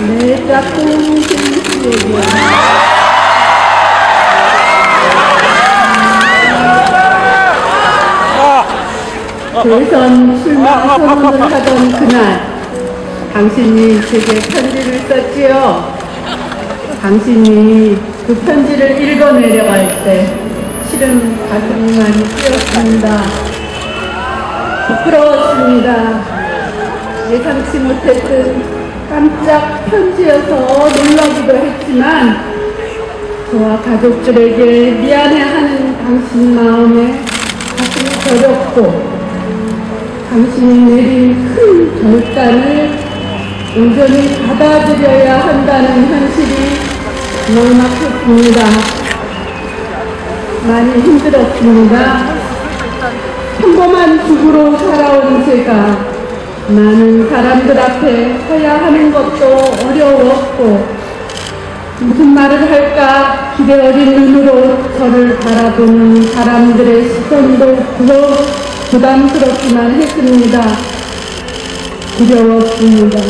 내 짝꿍 생수얘기야. 대선 출마 선언을 하던 그날 당신이 제게 편지를 썼지요. 당신이 그 편지를 읽어 내려갈 때 실은 많이 뛰었습니다. 부끄러웠습니다. 예상치 못했던 깜짝 편지여서 놀라기도 했지만 저와 가족들에게 미안해하는 당신 마음에 가슴이 저렸고 당신이 내린 큰 결단을 온전히 받아들여야 한다는 현실이 막막했습니다. 많이 힘들었습니다. 평범한 주부로 살아온 제가 많은 사람들 앞에 서야 하는 것도 어려웠고 무슨 말을 할까 기대 어린 눈으로 저를 바라보는 사람들의 시선도 부러, 부담스럽기만 했습니다. 두려웠습니다.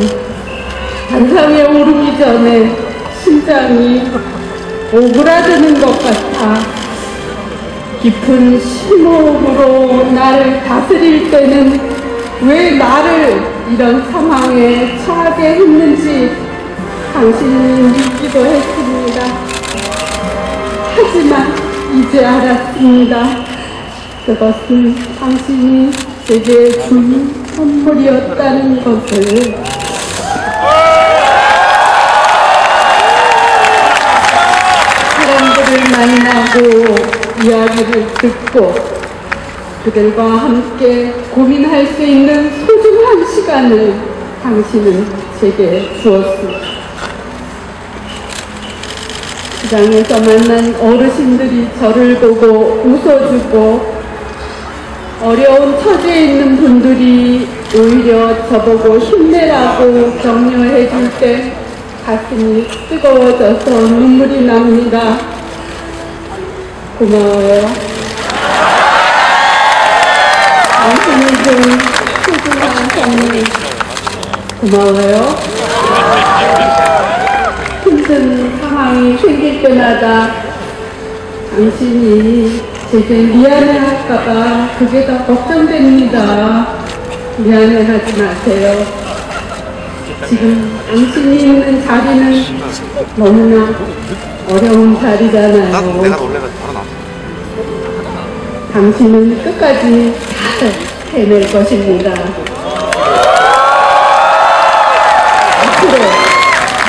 단상에 오르기 전에 심장이 오그라드는 것 같아 깊은 심호흡으로 나를 다스릴 때는 왜 나를 이런 상황에 처하게 했는지 당신이 묻기도 했습니다. 하지만 이제 알았습니다. 그것은 당신이 제게 준 선물이었다는 것을 사람들을 만나고 이야기를 듣고 그들과 함께 고민할 수 있는 소중한 시간을 당신은 제게 주었습니다. 시장에서 만난 어르신들이 저를 보고 웃어주고 어려운 처지에 있는 분들이 오히려 저보고 힘내라고 격려해 줄 때 가슴이 뜨거워져서 눈물이 납니다. 고마워요. 당신이 준 소중한 선물 고마워요. 힘든 상황이 생길 때마다 당신이 제게 미안해할까봐 그게 더 걱정됩니다. 미안해하지 마세요. 지금 당신이 있는 자리는 너무나 어려운 자리잖아요. 당신은 끝까지 잘 해낼 것입니다. 앞으로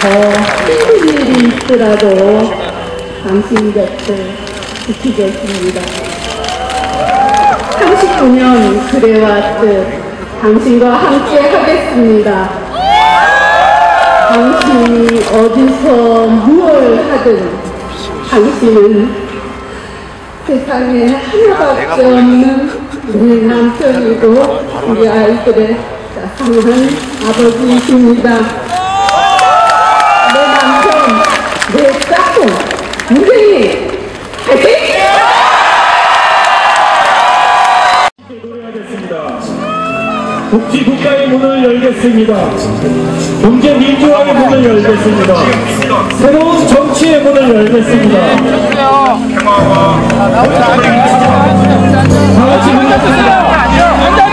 더 힘든 일이 있더라도 당신 곁을 지키겠습니다. 39년 그래왔듯 당신과 함께 하겠습니다. 당신이 어디서 무엇을 하든 당신은 세상에 하나밖에 없는 내 남편이고 우리 아이들의 자상한 아버지이십니다. 내 남편, 내 짝꿍, 무생이 복지국가의 문을 열겠습니다. 경제 민주화의 문을 열겠습니다. 새로운 정치의 문을 열겠습니다. 다 같이. 앉아주세요. 앉아주세요.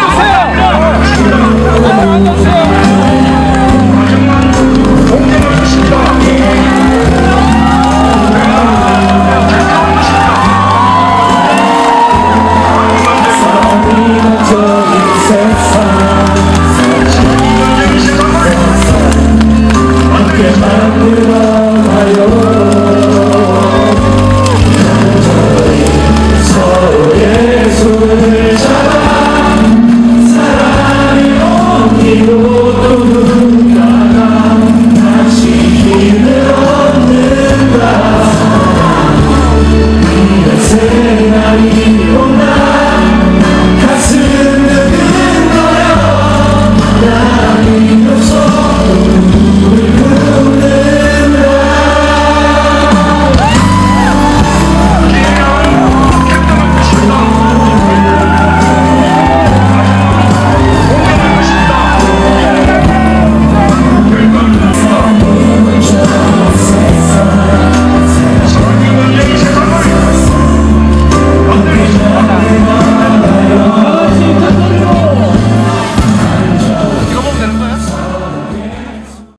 Hallelujah.